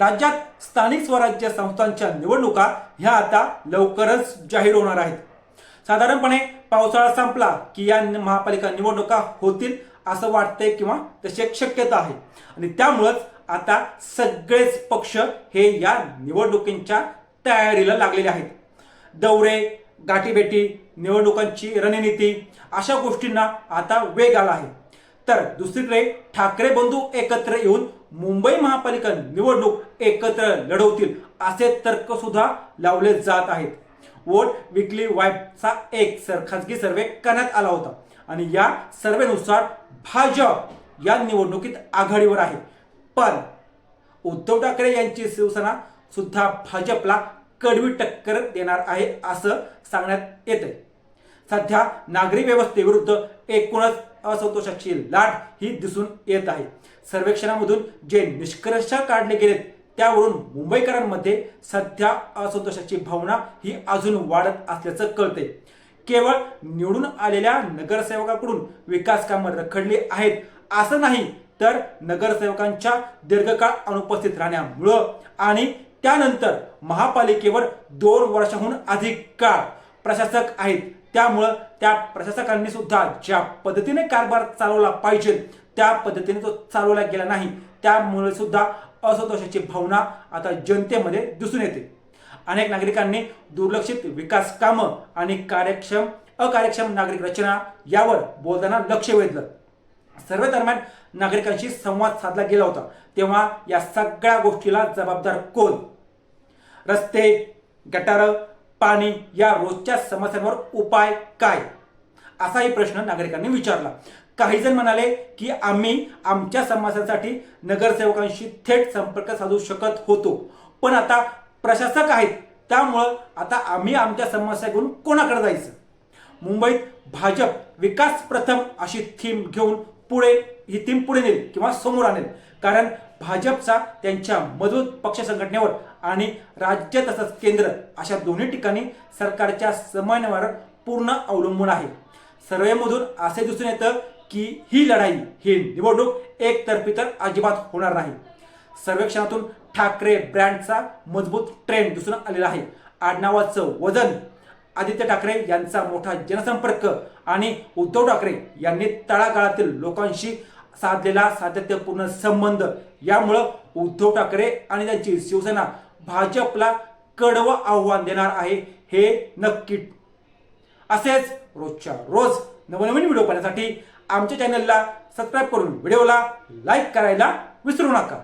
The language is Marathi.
राज्यात स्थानिक स्वराज्य संस्थांच्या निवडणुका ह्या आता लवकरच जाहीर होणार आहेत. साधारणपणे पावसाळा संपला की या महापालिका निवडणुका होतील असं वाटतंय किंवा तशी एक शक्यता आहे. आणि त्यामुळंच आता सगळेच पक्ष हे या निवडणुकींच्या तयारीला लागलेले आहेत. दौरे गाठीभेटी निवडणुकांची रणनीती अशा गोष्टींना आता वेग आला आहे. तर दुसरीकडे ठाकरे बंधू एकत्र येऊन मुंबई महापालिका निवडणूक एकत्र लढवतील असे तर्क सुद्धा लावले जात आहेत. वोट विकली वाईपचा एक सर खासगी सर्वे करण्यात आला होता. आणि या सर्वेनुसार भाजप या निवडणुकीत आघाडीवर आहे. पण उद्धव ठाकरे यांची शिवसेना सुद्धा भाजपला कडवी टक्कर देणार आहे असं सांगण्यात येते सध्या नागरी व्यवस्थेविरुद्ध एकूणच असंतोषाची लाट ही दिसून येत आहे. सर्वेक्षणामधून जे निष्कर्ष काढले गेलेत त्यावरून मुंबईकरांमध्ये सध्या असंतोषाची भावना ही अजून वाढत असल्याचं कळते केवळ निवडून आलेल्या नगरसेवकाकडून विकास कामं रखडली आहेत असं नाही तर नगरसेवकांच्या दीर्घकाळ अनुपस्थित राहण्यामुळं आणि त्यानंतर महापालिकेवर दोन वर्षाहून अधिक काळ प्रशासक आहेत. त्यामुळं त्या प्रशासकांनी सुद्धा ज्या पद्धतीने कारभार चालवला पाहिजे त्या पद्धतीने तो चालवला गेला नाही. त्यामुळे सुद्धा असंतोषाची भावना आता जनतेमध्ये दिसून येते. अनेक नागरिकांनी दुर्लक्षित विकास कामं आणि कार्यक्षम अकार्यक्षम नागरिक रचना यावर बोलताना लक्ष वेधलं. सर्वे दरम्यान नागरिकांशी संवाद साधला गेला होता. तेव्हा या सगळ्या गोष्टीला जबाबदार कोण? रस्ते गटारं पाणी या रोजच्या समस्यांवर उपाय काय? असाही प्रश्न नागरिकांनी विचारला. काही जण म्हणाले की आम्ही आमच्या समस्यांसाठी नगरसेवकांशी थेट संपर्क साधू शकत होतो. पण आता प्रशासक आहेत. त्यामुळं आता आम्ही आमच्या समस्या घेऊन कोणाकडे जायचं? मुंबईत भाजप विकास प्रथम अशी थीम घेऊन पुढे ही थीम पुढे नेईल किंवा समोर आणेल. कारण भाजपचा त्यांच्या मजबूत पक्ष संघटनेवर आणि राज्य तसंच केंद्र अशा दोन्ही ठिकाणी सरकारच्या समन्वयावर पूर्ण अवलंबून आहे. सर्वेमधून असे दिसून येतं की ही लढाई ही निवडणूक एकतर्फी तर अजिबात होणार नाही. सर्वेक्षणातून ठाकरे ब्रँडचा मजबूत ट्रेंड दिसून आलेला आहे. आडनावाचं वजन आदित्य ठाकरे यांचा मोठा जनसंपर्क आणि उद्धव ठाकरे यांनी तळागाळातील लोकांशी साधलेला सातत्यपूर्ण संबंध. यामुळं उद्धव ठाकरे आणि त्यांची शिवसेना भाजपला कडवं आव्हान देणार आहे हे नक्की असेच रोजच्या रोज नवनवीन व्हिडिओ पाहण्यासाठी आमच्या चॅनलला सबस्क्राईब करून व्हिडिओला लाईक करायला विसरू नका.